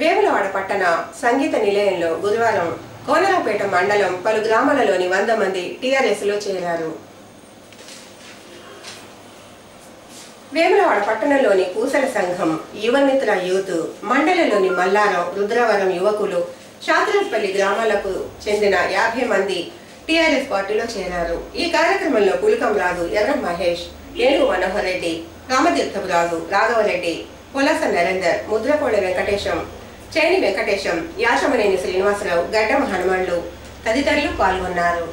వేములవాడ పట్టణ సంగీత నిలయంలో బుధవారం కోనరాపేట మండలం పలు గ్రామాలలోని వంద మంది టీఆర్ఎస్లో చేరారు. వేములవాడ పట్టణంలోని పూసల సంఘం యువమిత్ర యూత్ మండలంలోని మల్లారం రుద్రవరం యువకులు శాతరాజ్పల్లి గ్రామాలకు చెందిన యాభై మంది టీఆర్ఎస్ పార్టీలో చేరారు. ఈ కార్యక్రమంలో పులికం రాజు ఎర్ర మహేష్ ఏడు మనోహర్ రెడ్డి రామతీర్థపు రాజు రాఘవరెడ్డి పులస నరేందర్ ముద్రకోడ వెంకటేశం చేని వెంకటేశం యాచమనేని శ్రీనివాసరావు గడ్డం హనుమాన్లు తదితరులు పాల్గొన్నారు.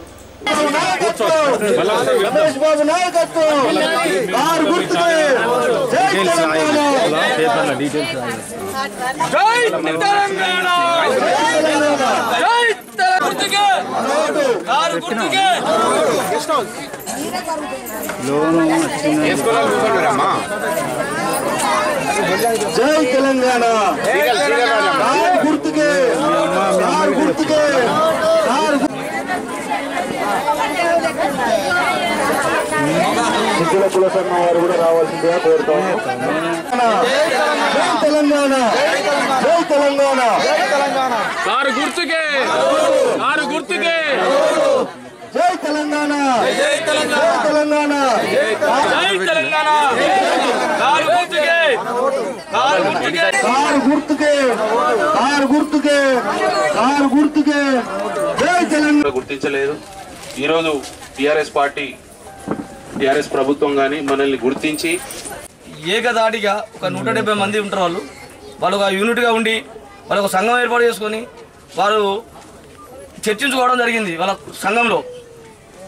కారు గుర్తుకే జై తెలంగాణ. జై తెలంగాణ జై తెలంగాణ గుర్తుకే. గుర్తుకే జై తెలంగాణ సిద్ధుల కుల సంఘం వారు కూడా రావాల్సిందిగా కోరుతాం జై తెలంగాణ. జై తెలంగాణ. కారు గుర్తుకే. కారు గుర్తుకే. జై తెలంగాణ. జై తెలంగాణ. జై తెలంగాణ. కారు గుర్తుకే కారు గుర్తుకే. కారు గుర్తుకే. కారు గుర్తుకే. గుర్తించలేదు. ఈరోజు టిఆర్ఎస్ పార్టీ టిఆర్ఎస్ ప్రభుత్వం కానీ మనల్ని గుర్తించి ఏకదాటిగా ఒక నూట డెబ్బై మంది ఉంటారు వాళ్ళు. వాళ్ళు ఒక యూనిట్గా ఉండి వాళ్ళు ఒక సంఘం ఏర్పాటు చేసుకొని వారు చర్చించుకోవడం జరిగింది వాళ్ళ సంఘంలో.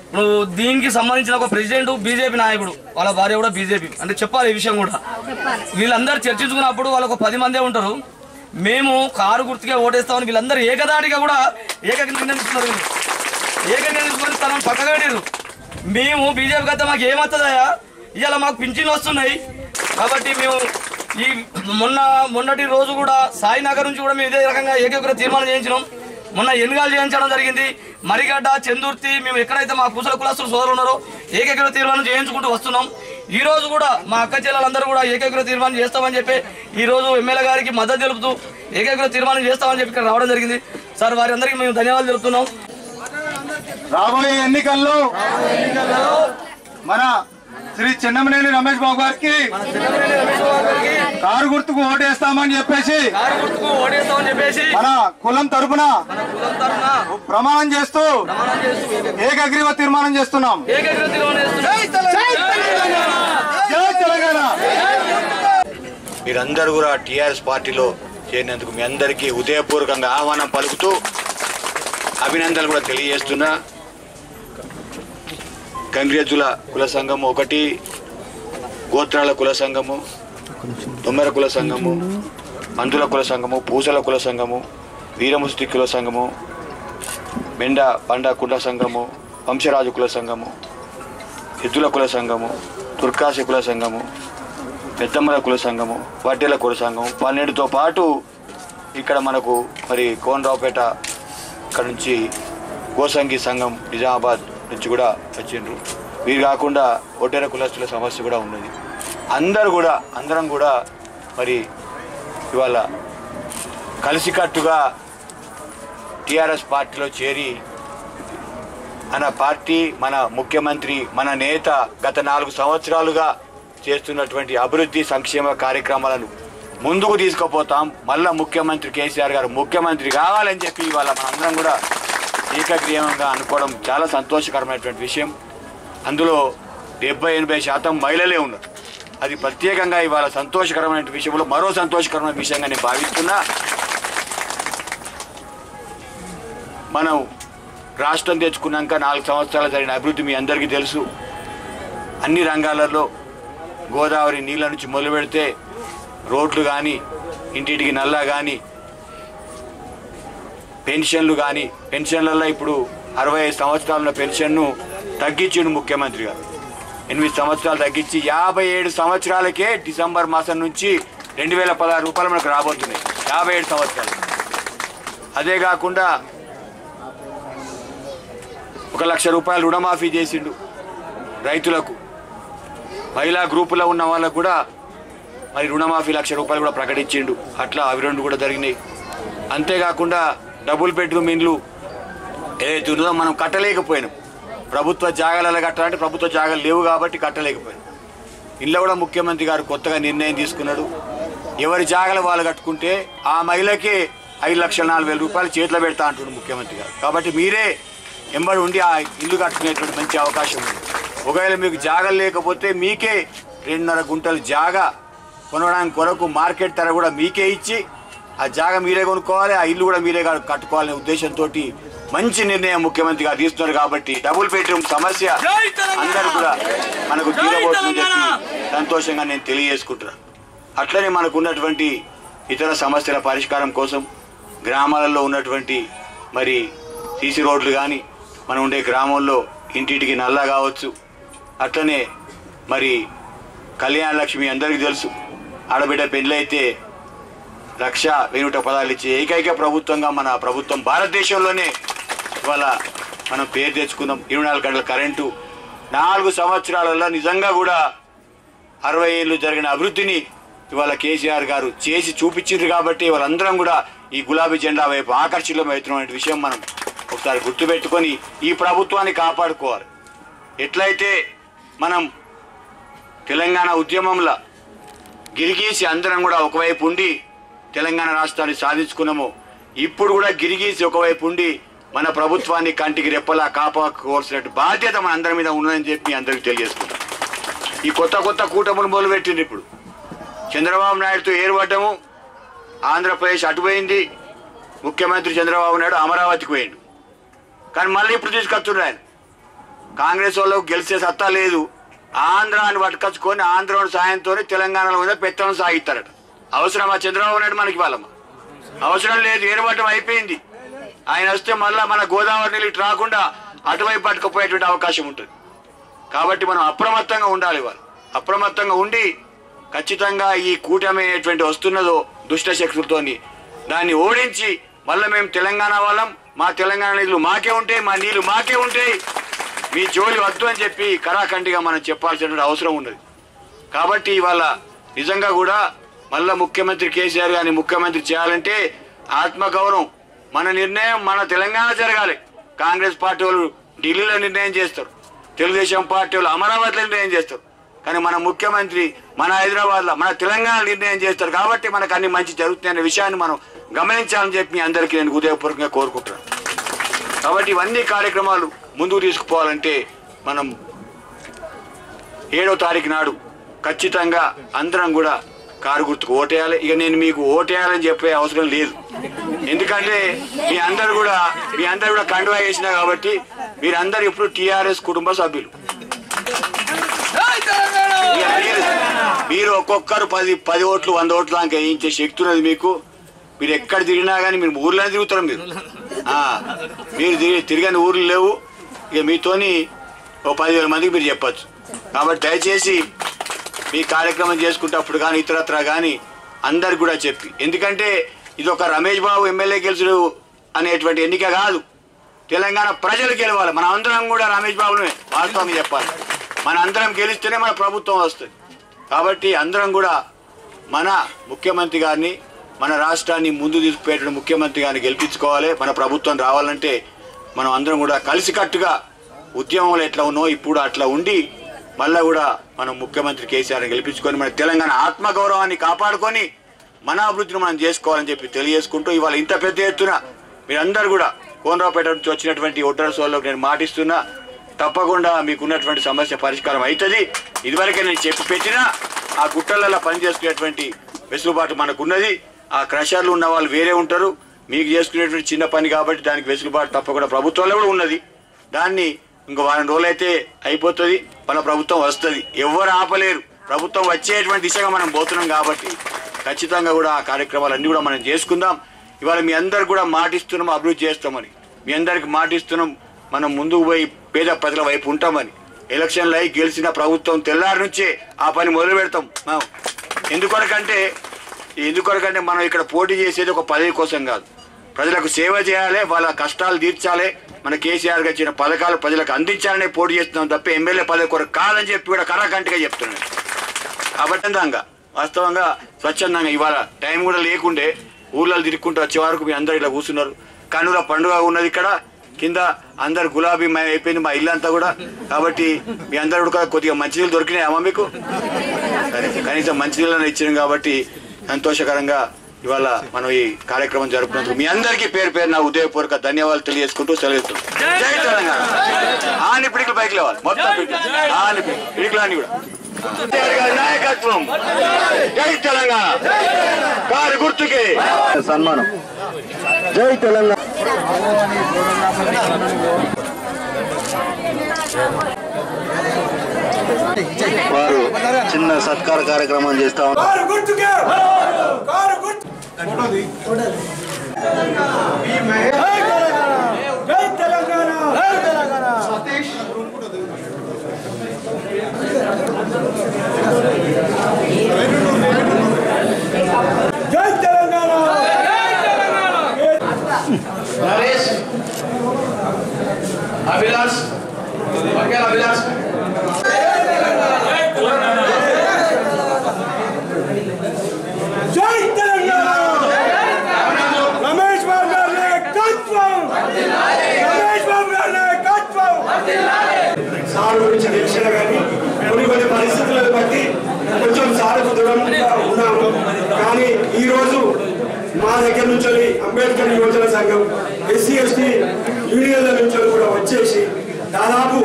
ఇప్పుడు దీనికి సంబంధించిన ఒక ప్రెసిడెంట్ బీజేపీ నాయకుడు వాళ్ళ భార్య కూడా బీజేపీ. అంటే చెప్పాలి ఈ విషయం కూడా. వీళ్ళందరూ చర్చించుకున్నప్పుడు వాళ్ళు ఒక పది మందే ఉంటారు. మేము కారు గుర్తుకే ఓటేస్తామని వీళ్ళందరూ ఏకదాటిగా కూడా ఏక నిర్ణయం తీసుకున్నారు వీళ్ళు. ఏక నిర్ణయం తీసుకొని తనను పక్కగడిరు మేము బీజేపీ గత మాకు ఏమవుతుందయా ఇవాళ మాకు పింఛన్లు వస్తున్నాయి. కాబట్టి మేము ఈ మొన్న మొన్నటి రోజు కూడా సాయినగర్ నుంచి కూడా మేము ఇదే రకంగా ఏకగ్ర తీర్మానం చేయించినాం. మొన్న ఎన్నికలు చేయించడం జరిగింది. మరిగడ్డ చందుర్తి మేము ఎక్కడైతే మా కుశల కులస్తులు సోదరులు ఉన్నారో ఏకగ్ర తీర్మానం చేయించుకుంటూ వస్తున్నాం. ఈ రోజు కూడా మా అక్క చెల్లెలందరూ కూడా ఏకగ్ర తీర్మానం చేస్తామని చెప్పి ఈ రోజు ఎమ్మెల్యే గారికి మద్దతు తెలుపుతూ ఏకగ్ర తీర్మానం చేస్తామని చెప్పి ఇక్కడ రావడం జరిగింది. సార్ వారి అందరికీ మేము ధన్యవాదాలు తెలుపుతున్నాం. రాబోయే ఎన్నికల్లో మన శ్రీ చిన్నమనేని రమేష్ బాబు గారికి కారు గుర్తుకు ఓటేస్తామని చెప్పేసి కారు గుర్తుకు ఓటేస్తామని చెప్పేసి మన కులం తరపున మన కులం తరఫున ప్రమాణం చేస్తూ ప్రమాణం చేస్తూ ఏకగ్రీవ తీర్మానం చేస్తున్నాం. ఏకగ్ర తీర్మానం చేస్తున్నాం. జై తెలంగాణ! మీరందరూ కూడా టీఆర్ఎస్ పార్టీలో చేరినందుకు మీ అందరికీ హృదయపూర్వకంగా ఆహ్వానం పలుకుతూ అభినందనలు కూడా తెలియజేస్తున్నా. గంగ్రేజుల కుల సంఘము ఒకటి గోత్రాల కుల సంఘము తొమ్మెర కుల సంఘము మందుల కుల సంఘము పూసల కుల సంఘము వీరముస్తి కుల సంఘము మెండ పండ కుండ సంఘము వంశరాజు కుల సంఘము ఎద్దుల కుల సంఘము తుర్కాసి కుల సంఘము పెద్దమ్మల కుల సంఘము వడ్డీల కుల సంఘం పన్నెండుతో పాటు ఇక్కడ మనకు మరి కోనరావుపేట ఇక్కడ నుంచి గోసంగి సంఘం నిజామాబాద్ నుంచి కూడా వచ్చిండ్రు. వీరు కాకుండా ఒడ్డెర కులస్తుల సమస్య కూడా ఉన్నది. అందరు కూడా అందరం కూడా మరి ఇవాళ కలిసికట్టుగా టీఆర్ఎస్ పార్టీలో చేరి మన పార్టీ మన ముఖ్యమంత్రి మన నేత గత నాలుగు సంవత్సరాలుగా చేస్తున్నటువంటి అభివృద్ధి సంక్షేమ కార్యక్రమాలను ముందుకు తీసుకుపోతాం. మళ్ళా ముఖ్యమంత్రి కేసీఆర్ గారు ముఖ్యమంత్రి కావాలని చెప్పి ఇవాళ మనందరం కూడా ఏకగ్రీవంగా అనుకోవడం చాలా సంతోషకరమైనటువంటి విషయం. అందులో డెబ్బై ఎనభై శాతం మహిళలే ఉన్నారు. అది ప్రత్యేకంగా ఇవాళ సంతోషకరమైన విషయంలో మరో సంతోషకరమైన విషయంగా నేను భావిస్తున్నా. మనం రాష్ట్రం తెచ్చుకున్నాక నాలుగు సంవత్సరాలు జరిగిన అభివృద్ధి మీ అందరికీ తెలుసు. అన్ని రంగాలలో గోదావరి నీళ్ళ నుంచి మొదలు పెడితే రోడ్లు కానీ ఇంటింటికి నల్లా కానీ పెన్షన్లు కానీ పెన్షన్లలో ఇప్పుడు అరవై ఐదు సంవత్సరాల పెన్షన్ను తగ్గించిండు ముఖ్యమంత్రి గారు. ఎనిమిది సంవత్సరాలు తగ్గించి యాభై ఏడు సంవత్సరాలకే డిసెంబర్ మాసం నుంచి రెండు వేల పదహారు రూపాయలు మనకు రాబోతున్నాయి. యాభై ఏడు సంవత్సరాలు. అదే కాకుండా ఒక లక్ష రూపాయలు రుణమాఫీ చేసిండు రైతులకు. మహిళా గ్రూపులో ఉన్న వాళ్ళకు కూడా మరి రుణమాఫీ లక్ష రూపాయలు కూడా ప్రకటించిండు. అట్లా అవి రెండు కూడా జరిగినాయి. అంతేకాకుండా డబ్బులు పెట్టుకుని ఇండ్లు ఏదైతే ఉన్నదో మనం కట్టలేకపోయినాం. ప్రభుత్వ జాగాలలో కట్టాలంటే ప్రభుత్వ జాగాలు లేవు కాబట్టి కట్టలేకపోయినాం. ఇంట్లో కూడా ముఖ్యమంత్రి గారు కొత్తగా నిర్ణయం తీసుకున్నాడు. ఎవరి జాగాలు వాళ్ళు కట్టుకుంటే ఆ మహిళకే ఐదు లక్షల నాలుగు వేల రూపాయలు చేతిలో పెడతా అంటున్నాడు ముఖ్యమంత్రి గారు. కాబట్టి మీరే ఎంబడి ఉండి ఆ ఇల్లు కట్టుకునేటువంటి మంచి అవకాశం ఉంది. ఒకవేళ మీకు జాగలు లేకపోతే మీకే రెండున్నర గుంటలు జాగా కొనడానికి కొరకు మార్కెట్ ధర కూడా మీకే ఇచ్చి ఆ జాగా మీరే కొనుక్కోవాలి ఆ ఇల్లు కూడా మీరే కట్టుకోవాలనే ఉద్దేశంతో మంచి నిర్ణయం ముఖ్యమంత్రి గారు తీసుకున్నారు కాబట్టి డబుల్ బెడ్రూమ్ సమస్య! అందరు కూడా మనకు తీరబోతుందని! చెప్పి సంతోషంగా నేను తెలియజేసుకుంటున్నాను అట్లనే మనకు ఉన్నటువంటి ఇతర సమస్యల పరిష్కారం కోసం గ్రామాలలో ఉన్నటువంటి మరి సీసీ రోడ్లు కానీ మనం ఉండే గ్రామంలో ఇంటింటికి నల్లా కావచ్చు అట్లనే మరి కళ్యాణ లక్ష్మి అందరికీ తెలుసు ఆడబిడ్డ పెళ్ళైతే లక్ష వెనుట పదాలు ఇచ్చే ఏకైక ప్రభుత్వంగా మన ప్రభుత్వం భారతదేశంలోనే ఇవాళ మనం పేరు తెచ్చుకుందాం. ఇరవై నాలుగు గంటల కరెంటు. నాలుగు సంవత్సరాలలో నిజంగా కూడా అరవై ఏళ్ళు జరిగిన అభివృద్ధిని ఇవాళ కేసీఆర్ గారు చేసి చూపించిండ్రు కాబట్టి వాళ్ళందరం కూడా ఈ గులాబీ జెండా వైపు ఆకర్షితులమవుతున్న విషయం మనం ఒకసారి గుర్తుపెట్టుకొని ఈ ప్రభుత్వాన్ని కాపాడుకోవాలి. ఎట్లయితే మనం తెలంగాణ ఉద్యమంలో గిరిగీసి అందరం కూడా ఒకవైపు ఉండి తెలంగాణ రాష్ట్రాన్ని సాధించుకున్నాము. ఇప్పుడు కూడా గిరిగీసి ఒకవైపు ఉండి మన ప్రభుత్వాన్ని కంటికి రెప్పలా కాపాడుకోవాల్సిన బాధ్యత మన అందరి మీద ఉన్నదని చెప్పి అందరికి తెలియజేసుకుంటాం ఈ కొత్త కొత్త కూటములు మొదలుపెట్టింది ఇప్పుడు. చంద్రబాబు నాయుడుతో ఏర్పడ్డము ఆంధ్రప్రదేశ్ అటుపోయింది ముఖ్యమంత్రి చంద్రబాబు నాయుడు అమరావతికి పోయిండు. కానీ మళ్ళీ ఇప్పుడు తీసుకొస్తున్నారు ఆయన. కాంగ్రెస్ వాళ్ళకు గెలిచే సత్తా లేదు. ఆంధ్రాన్ని పట్టుకొచ్చుకొని ఆంధ్ర సాయంతో తెలంగాణలో మీద పెత్తనం సాగిస్తారట. అవసరమా? చంద్రబాబు నాయుడు మనకి వాళ్ళమ్మా అవసరం లేదు ఏర్పడటం అయిపోయింది. ఆయన వస్తే మళ్ళా మన గోదావరి నీళ్ళు రాకుండా అటువైపు పట్టుకుపోయేటువంటి అవకాశం ఉంటుంది. కాబట్టి మనం అప్రమత్తంగా ఉండాలి వాళ్ళు అప్రమత్తంగా ఉండి ఖచ్చితంగా ఈ కూటమి అనేటువంటి వస్తున్నదో దుష్ట శక్తులతోని దాన్ని ఓడించి మళ్ళీ మేము తెలంగాణ వాళ్ళం. మా తెలంగాణ నీళ్ళు మాకే ఉంటాయి మా నీళ్ళు మాకే ఉంటాయి. మీ జోలి వద్దు అని చెప్పి కరాఖండిగా మనం చెప్పాల్సిన అవసరం ఉన్నది. కాబట్టి ఇవాళ నిజంగా కూడా మళ్ళా ముఖ్యమంత్రి కేసీఆర్ గారిని ముఖ్యమంత్రి చేయాలంటే ఆత్మగౌరవం. మన నిర్ణయం మన తెలంగాణ జరగాలి. కాంగ్రెస్ పార్టీ వాళ్ళు ఢిల్లీలో నిర్ణయం చేస్తారు. తెలుగుదేశం పార్టీ వాళ్ళు అమరావతిలో నిర్ణయం చేస్తారు. కానీ మన ముఖ్యమంత్రి మన హైదరాబాద్లో మన తెలంగాణ నిర్ణయం చేస్తారు. కాబట్టి మనకు అన్ని మంచి జరుగుతున్నాయనే విషయాన్ని మనం గమనించాలని చెప్పి మీ అందరికీ నేను హృదయపూర్వకంగా కోరుకుంటున్నాను. కాబట్టి ఇవన్నీ కార్యక్రమాలు ముందుకు తీసుకుపోవాలంటే మనం ఏడో తారీఖు నాడు ఖచ్చితంగా అందరం కూడా కారు గుర్తుకు ఓటేయాలి. ఇక నేను మీకు ఓటేయాలని చెప్పే అవసరం లేదు. ఎందుకంటే మీ అందరు కూడా మీ అందరు కూడా కండువా చేసిన కాబట్టి మీరందరూ ఇప్పుడు టిఆర్ఎస్ కుటుంబ సభ్యులు. మీరు ఒక్కొక్కరు పది పది ఓట్లు వంద ఓట్లు దాకా వేయించే శక్తి ఉన్నది మీకు. మీరు ఎక్కడ తిరిగినా కానీ మీరు ఊర్లోనే తిరుగుతారు మీరు. మీరు తిరిగి తిరగని ఊర్లు లేవు. ఇక మీతోని ఓ పదివేల మందికి మీరు చెప్పచ్చు. కాబట్టి దయచేసి మీ కార్యక్రమం చేసుకుంటప్పుడు కానీ ఇతరత్ర కానీ అందరికి కూడా చెప్పి. ఎందుకంటే ఇది ఒక రమేష్ బాబు ఎమ్మెల్యే గెలుచుడు అనేటువంటి ఎన్నిక కాదు. తెలంగాణ ప్రజలు గెలవాలి. మన అందరం కూడా రమేష్ బాబునే వాస్తవం చెప్పాలి. మన అందరం గెలిస్తేనే మన ప్రభుత్వం వస్తుంది. కాబట్టి అందరం కూడా మన ముఖ్యమంత్రి గారిని మన రాష్ట్రాన్ని ముందు తీసుకుపోయేటువంటి ముఖ్యమంత్రి గారిని గెలిపించుకోవాలి. మన ప్రభుత్వం రావాలంటే మనం అందరం కూడా కలిసికట్టుగా ఉద్యమంలో ఎట్లా ఉన్నో ఇప్పుడు అట్లా ఉండి మళ్ళా కూడా మనం ముఖ్యమంత్రి కేసీఆర్ని గెలిపించుకొని మన తెలంగాణ ఆత్మగౌరవాన్ని కాపాడుకొని మన అభివృద్ధిని మనం చేసుకోవాలని చెప్పి తెలియజేసుకుంటూ ఇవాళ ఇంత పెద్ద ఎత్తున మీరందరూ కూడా కోనరావుపేట నుంచి వచ్చినటువంటి ఓటర్స్ వాళ్ళకి నేను మాటిస్తున్నా. తప్పకుండా మీకున్నటువంటి సమస్య పరిష్కారం అవుతుంది. ఇదివరకే నేను చెప్పి పెట్టినా ఆ గుట్టలలో పనిచేసుకునేటువంటి వెసులుబాటు మనకున్నది. ఆ క్రషర్లు ఉన్న వాళ్ళు వేరే ఉంటారు. మీకు చేసుకునేటువంటి చిన్న పని కాబట్టి దానికి వెసులుబాటు తప్పకుండా ప్రభుత్వంలో కూడా ఉన్నది. దాన్ని ఇంకో వారం రోజులైతే అయిపోతుంది. మన ప్రభుత్వం వస్తుంది. ఎవరు ఆపలేరు. ప్రభుత్వం వచ్చేటువంటి దిశగా మనం పోతున్నాం కాబట్టి ఖచ్చితంగా కూడా ఆ కార్యక్రమాలన్నీ కూడా మనం చేసుకుందాం. ఇవాళ మీ అందరు కూడా మాటిస్తున్నాం అభివృద్ధి చేస్తామని. మీ అందరికి మాటిస్తున్నాం మనం ముందుకు పోయి పేద ప్రజల వైపు ఉంటామని. ఎలక్షన్లు అయి గెలిచిన ప్రభుత్వం తెల్లారి నుంచే ఆ పని మొదలు పెడతాం. మనం ఎందుకొరకంటే ఎందుకొరకంటే మనం ఇక్కడ పోటీ చేసేది ఒక పదవి కోసం కాదు. ప్రజలకు సేవ చేయాలి వాళ్ళ కష్టాలు తీర్చాలి. మన కేసీఆర్ గారు ఇచ్చిన పథకాలు ప్రజలకు అందించాలనే పోటీ చేస్తున్నాం తప్ప ఎమ్మెల్యే పదవి కొరకు కాదని చెప్పి కూడా కరాకంటిగా చెప్తున్నాడు. కాబట్టి వాస్తవంగా స్వచ్ఛందంగా ఇవాళ టైం కూడా లేకుండే ఊర్లలో తిరుక్కుంటూ వచ్చే వరకు మీ అందరు ఇలా కూర్చున్నారు. కనుల పండుగ ఉన్నది ఇక్కడ కింద అందరు గులాబీ మయం అయిపోయింది మా ఇల్లు అంతా కూడా. కాబట్టి మీ అందరు కూడా కొద్దిగా మంచినీళ్ళు దొరికినాయమ్మా మీకు? సరే కనీసం మంచినీళ్ళని ఇచ్చాను కాబట్టి సంతోషకరంగా ఇవాళ మనం ఈ కార్యక్రమం జరుపుకున్నందుకు మీ అందరికీ పేరు పేరు నా ఉదయపూర్వక ధన్యవాదాలు తెలియజేసుకుంటూ సెలవుతున్నాం జై తెలంగాణ. ఆని పిడికలు పైకి లేవాలి. మొత్తం ఆని పిడికలు కూడా. నాయకత్వం. జై తెలంగాణ. కారు గుర్తుకి. సన్మానం. జై తెలంగాణ. వారు చిన్న సత్కార కార్యక్రమం చేస్తా ఉన్నారు. फ़ोटो दी फ़ोटो दी बी महेश जय तेलंगाना जय तेलंगाना जय तेलंगाना सतीश फ़ोटो दे దూరంగా కానీ ఈ రోజు మా దగ్గర నుంచి అంబేద్కర్ యువజన సంఘం ఎస్సీ ఎస్టీ యూనియన్ల నుంచి కూడా వచ్చేసి దాదాపు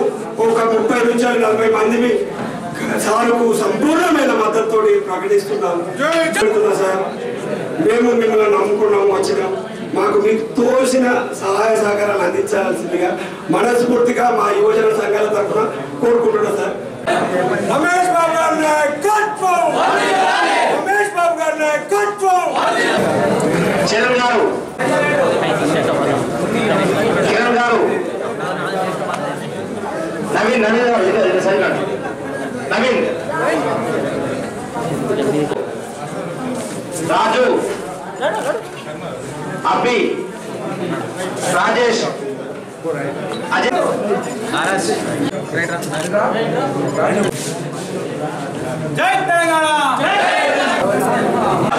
ఒక ముప్పై నుంచి నలభై మందిని సార్కు సంపూర్ణమైన మద్దతుతో ప్రకటిస్తున్నాము చెప్తున్నా సార్? మేము మిమ్మల్ని నమ్ముకున్నాము వచ్చినాం. మాకు మీకు తోసిన సహాయ సహకారాలు అందించాల్సిందిగా మనస్ఫూర్తిగా మా యువజన సంఘాల తరఫున కోరుకుంటున్నాం సార్. రమేష్ బాబు గారి. గారు. నవీన్ గారు. నవీన్ రాజు. అబ్బి రాజేష్. అజయ్. జై తెలంగాణ. Thank you.